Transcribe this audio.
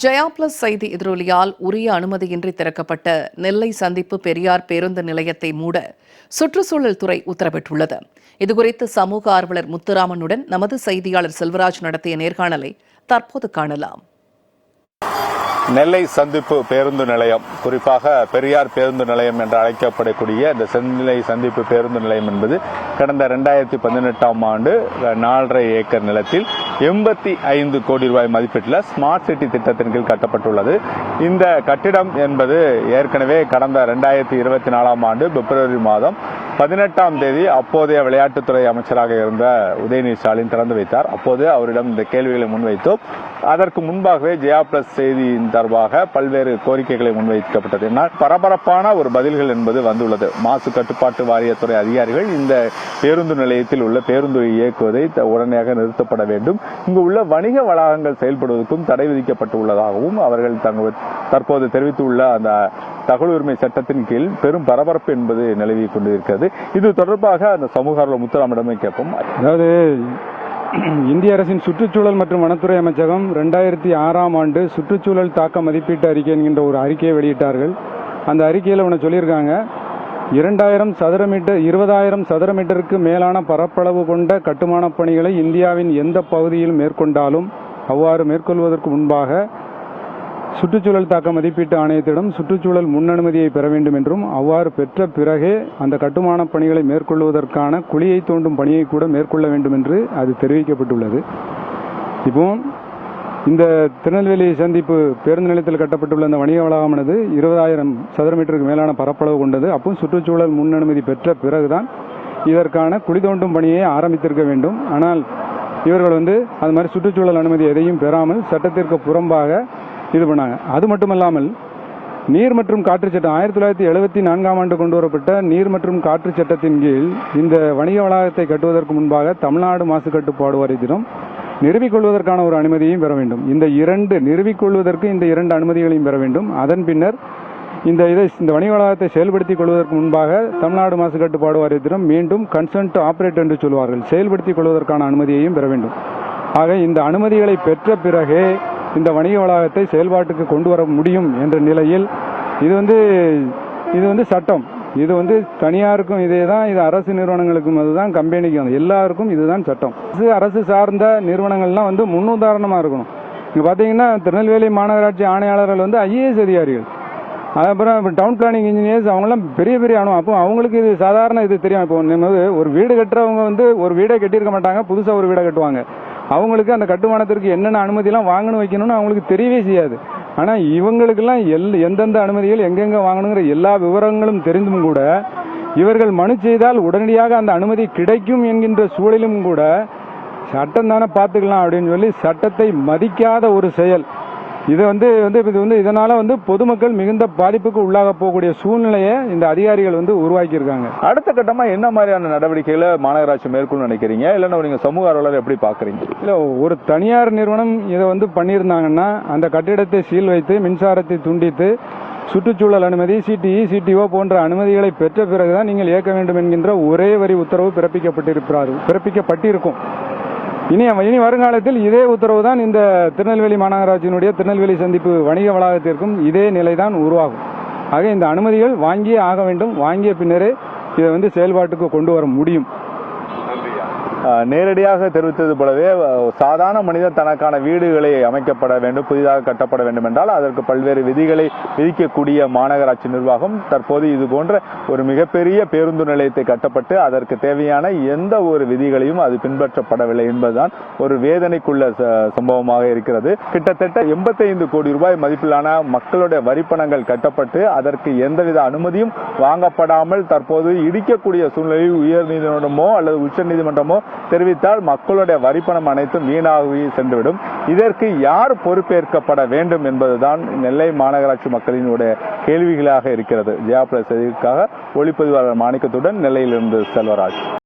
Jaya plus செய்தி எதிரொலியால் உரிய அனுமதியின்றி திறக்கப்பட்ட நெல்லை சந்திப்பு பெரியார் பேருந்து நிலையத்தை மூட சுற்றுச்சூழல் துறை உத்தரவிட்டுள்ளது. இதுகுறித்து சமூக ஆர்வலர் முத்துராமனுடன் நமது செய்தியாளர் செல்வராஜ் நடத்திய நேர்காணலை தற்போது காணலாம். நெல்லை சந்திப்பு பேருந்து நிலையம் குறிப்பாக பெரியார் பேருந்து நிலையம் என்று அழைக்கப்படக்கூடிய இந்த செந்நிலை சந்திப்பு பேருந்து நிலையம் என்பது கடந்த ரெண்டாயிரத்தி பதினெட்டாம் ஆண்டு நாலரை ஏக்கர் நிலத்தில் எண்பத்தி ஐந்து கோடி ரூபாய் மதிப்பீட்டில் ஸ்மார்ட் சிட்டி திட்டத்தின் கீழ் கட்டப்பட்டுள்ளது. இந்த கட்டிடம் என்பது ஏற்கனவே கடந்த ரெண்டாயிரத்தி இருபத்தி நாலாம் ஆண்டு பிப்ரவரி மாதம் பதினெட்டாம் தேதி அப்போதைய விளையாட்டுத்துறை அமைச்சராக இருந்த உதயநிதி ஸ்டாலின் திறந்து வைத்தார். அப்போது அவரிடம் இந்த கேள்விகளை முன்வைத்தோம். அதற்கு முன்பாகவே ஜெயா பிளஸ் செய்தியின் தொடர்பாக பல்வேறு கோரிக்கைகளை முன்வைக்கப்பட்டது. என்னால் பரபரப்பான ஒரு பதில்கள் என்பது வந்துள்ளது. மாசு கட்டுப்பாட்டு வாரியத்துறை அதிகாரிகள் இந்த பேருந்து நிலையத்தில் உள்ள பேருந்து இயக்குவதை த- உடனடியாக நிறுத்தப்பட வேண்டும். இங்கு உள்ள வணிக வளாகங்கள் செயல்படுவதற்கும் தடை விதிக்கப்பட்டுள்ளதாகவும் அவர்கள் தங்கள் தற்போது தெரிவித்துள்ள அந்த தகவல் உரிமை சட்டத்தின் கீழ் பெரும் பரபரப்பு என்பது நிலவி கொண்டிருக்கிறது. இது தொடர்பாக அந்த சமூக ஆர்வலர் முத்துராமிடமே கேட்போம். அதாவது இந்திய அரசின் சுற்றுச்சூழல் மற்றும் வனத்துறை அமைச்சகம் ரெண்டாயிரத்தி ஆறாம் ஆண்டு சுற்றுச்சூழல் தாக்க மதிப்பீட்டு அறிக்கை என்கின்ற ஒரு அறிக்கையை வெளியிட்டார்கள். அந்த அறிக்கையில் ஒன்று சொல்லியிருக்காங்க. இரண்டாயிரம் சதுர மீட்டர் இருபதாயிரம் சதுர மீட்டருக்கு மேலான பரப்பளவு கொண்ட கட்டுமானப் பணிகளை இந்தியாவின் எந்த பகுதியில் மேற்கொண்டாலும் அவ்வாறு மேற்கொள்வதற்கு முன்பாக சுற்றுச்சூழல் தாக்க மதிப்பீட்டு ஆணையத்திடம் சுற்றுச்சூழல் முன்னனுமதியை பெற வேண்டும் என்றும் அவ்வாறு பெற்ற பிறகே அந்த கட்டுமானப் பணிகளை மேற்கொள்வதற்கான குழியை தோண்டும் பணியை கூட மேற்கொள்ள வேண்டும் என்று அது தெரிவிக்கப்பட்டுள்ளது. இப்போ இந்த திருநெல்வேலி சந்திப்பு பேருந்து நிலையத்தில் கட்டப்பட்டுள்ள இந்த வணிக வளாகமானது இருபதாயிரம் சதுர மீட்டருக்கு மேலான பரப்பளவு கொண்டது. அப்போ சுற்றுச்சூழல் முன்னனுமதி பெற்ற பிறகுதான் இதற்கான குழி தோண்டும் பணியை ஆரம்பித்திருக்க வேண்டும். ஆனால் இவர்கள் வந்து அது மாதிரி சுற்றுச்சூழல் அனுமதி எதையும் பெறாமல் சட்டத்திற்கு புறம்பாக இது பண்ணாங்க. அது மட்டுமல்லாமல் நீர் மற்றும் காற்று சட்டம் ஆயிரத்தி தொள்ளாயிரத்தி எழுபத்தி நான்காம் ஆண்டு கொண்டு வரப்பட்ட நீர் மற்றும் காற்று சட்டத்தின் கீழ் இந்த வணிக வளாகத்தை கட்டுவதற்கு முன்பாக தமிழ்நாடு மாசு கட்டுப்பாடு வாரியத்திடம் நிறுவிக்கொள்வதற்கான ஒரு அனுமதியையும் பெற வேண்டும். இந்த இரண்டு நிறுவிக்கொள்வதற்கு இந்த இரண்டு அனுமதிகளையும் பெற வேண்டும். அதன் பின்னர் இந்த இதை இந்த வணிக வளாகத்தை செயல்படுத்திக் கொள்வதற்கு முன்பாக தமிழ்நாடு மாசு கட்டுப்பாடு வாரியத்திடம் மீண்டும் கன்சன்ட் ஆப்ரேட் என்று சொல்வார்கள். செயல்படுத்திக் கொள்வதற்கான அனுமதியையும் பெற வேண்டும். ஆக இந்த அனுமதிகளை பெற்ற பிறகே இந்த வணிக வளாகத்தை செயல்பாட்டுக்கு கொண்டு வர முடியும் என்ற நிலையில் இது வந்து இது வந்து சட்டம். இது வந்து தனியாருக்கும் இதே தான் இது அரசு நிறுவனங்களுக்கும் அதுதான் கம்பெனிக்கும் எல்லாருக்கும் இதுதான் சட்டம். அரசு அரசு சார்ந்த நிறுவனங்கள்லாம் வந்து முன்னுதாரணமாக இருக்கணும். இங்கே பார்த்தீங்கன்னா திருநெல்வேலி மாநகராட்சி ஆணையாளர்கள் வந்து ஐஏஎஸ் அதிகாரிகள். அதுக்கப்புறம் இப்போ டவுன் பிளானிங் இன்ஜினியர்ஸ் அவங்களாம் பெரிய பெரிய அனுபவம் அப்போ அவங்களுக்கு இது சாதாரண இது தெரியும். இப்போ நம்ம ஒரு வீடு கட்டுறவங்க வந்து ஒரு வீடே கட்டியிருக்க மாட்டாங்க. புதுசாக ஒரு வீடை கட்டுவாங்க. அவங்களுக்கு அந்த கட்டுமானத்திற்கு என்னென்ன அனுமதியெல்லாம் வாங்கணும் வைக்கணும்னு அவங்களுக்கு தெரியவே செய்யாது. ஆனால் இவங்களுக்கெல்லாம் எல் எந்தெந்த அனுமதிகள் எங்கெங்கே வாங்கணுங்கிற எல்லா விவரங்களும் தெரிந்தும் கூட இவர்கள் மனு செய்தால் உடனடியாக அந்த அனுமதி கிடைக்கும் என்கின்ற சூழலும் கூட சட்டம் தானே பார்த்துக்கலாம் அப்படின்னு சொல்லி சட்டத்தை மதிக்காத ஒரு செயல். இது வந்து வந்து இது வந்து இதனால வந்து பொதுமக்கள் மிகுந்த பாதிப்புக்கு உள்ளாக போகக்கூடிய சூழ்நிலையை இந்த அதிகாரிகள் வந்து உருவாக்கியிருக்காங்க. அடுத்த கட்டமா என்ன மாதிரியான நடவடிக்கைகளை மாநகராட்சி மேற்கொள்ள நினைக்கிறீங்க? இல்லைன்னா நீங்க சமூக ஆர்வலர் எப்படி பாக்குறீங்க இல்லை ஒரு தனியார் நிறுவனம் இதை வந்து பண்ணியிருந்தாங்கன்னா அந்த கட்டிடத்தை சீல் வைத்து மின்சாரத்தை துண்டித்து சுற்றுச்சூழல் அனுமதி சிடிஇ சிடிஓ போன்ற அனுமதிகளை பெற்ற பிறகுதான் நீங்கள் இயக்க வேண்டும் என்கின்ற ஒரே வரி உத்தரவு பிறப்பிக்கப்பட்டிருக்கிறார் பிறப்பிக்கப்பட்டிருக்கும். இனி இனி வருங்காலத்தில் இதே உத்தரவு தான் இந்த திருநெல்வேலி மாநகராட்சியினுடைய திருநெல்வேலி சந்திப்பு வணிக வளாகத்திற்கும் இதே நிலைதான் உருவாகும். ஆக இந்த அனுமதிகள் வாங்கியே ஆக வேண்டும். வாங்கிய பின்னரே இதை வந்து செயல்பாட்டுக்கு கொண்டு வர முடியும். நேரடியாக தெரிவித்தது போலவே சாதாரண மனிதன் தனக்கான வீடுகளை அமைக்கப்பட வேண்டும் புதிதாக கட்டப்பட வேண்டும் என்றால் அதற்கு பல்வேறு விதிகளை விதிக்கக்கூடிய மாநகராட்சி நிர்வாகம் தற்போது இது போன்ற ஒரு மிகப்பெரிய பேருந்து நிலையத்தை கட்டப்பட்டு அதற்கு தேவையான எந்த ஒரு விதிகளையும் அது பின்பற்றப்படவில்லை என்பதுதான் ஒரு வேதனைக்குள்ள ச- சம்பவமாக இருக்கிறது. கிட்டத்தட்ட 85 கோடி ரூபாய் மதிப்பிலான மக்களுடைய வரிப்பணங்கள் கட்டப்பட்டு அதற்கு எந்தவித அனுமதியும் வாங்கப்படாமல் தற்போது இடிக்கக்கூடிய சூழ்நிலையில் உயர் நீதிமன்றமோ அல்லது உச்ச நீதிமன்றமோ தெரிவித்தால் மக்களுடைய வரிப்பணம் அனைத்தும் வீணாகி சென்றுவிடும். இதற்கு யார் பொறுப்பேற்கப்பட வேண்டும் என்பதுதான் நெல்லை மாநகராட்சி மக்களினுடைய கேள்விகளாக இருக்கிறது. ஜெயா செய்திக்காக ஒளிப்பதிவாளர் மாணிக்கத்துடன் நெல்லையிலிருந்து செல்வராஜ்.